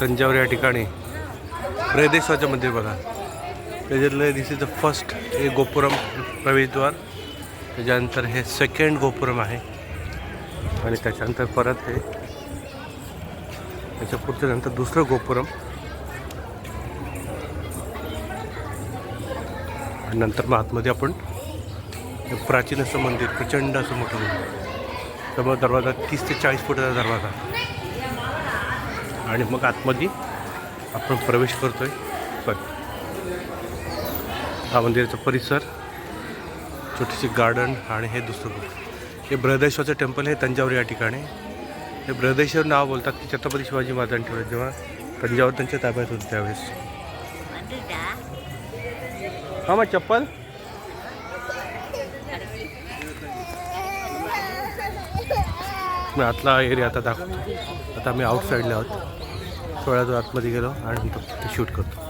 तंजावर या ठिकाणी प्रदेशाच्या मंदिर बघा. त्याच्यातलं दिस इज द फर्स्ट हे गोपुरम प्रवेशद्वार. त्याच्यानंतर हे सेकंड गोपुरम आहे. आणि त्याच्यानंतर परत हे त्याच्या पुढच्या नंतर दुसरं गोपुरम. आणि नंतर मग आतमध्ये आपण प्राचीन असं मंदिर प्रचंड असं मोठं मंदिर. त्यामुळे दरवाजा तीस ते चाळीस फुटाचा दरवाजा. आणि मग आतमध्ये आपण प्रवेश करतोय. पण हा मंदिराचा परिसर छोटीशी गार्डन आणि हे दुसरं हे बृहदेश्वरचं टेम्पल हे तंजावर या ठिकाणी. हे बृहदेश्वर नाव बोलतात की छत्रपती शिवाजी महाराजांनी ठेवलं जेव्हा तंजावर त्यांच्या ताब्यात होते त्यावेळेस. हा मग चप्पल? मी आतला एरिया आता दाखवतो. आता आम्ही आउटसाईडला आहोत. थोड्या दूर आतमध्ये गेलो आणि तिथं शूट करतो.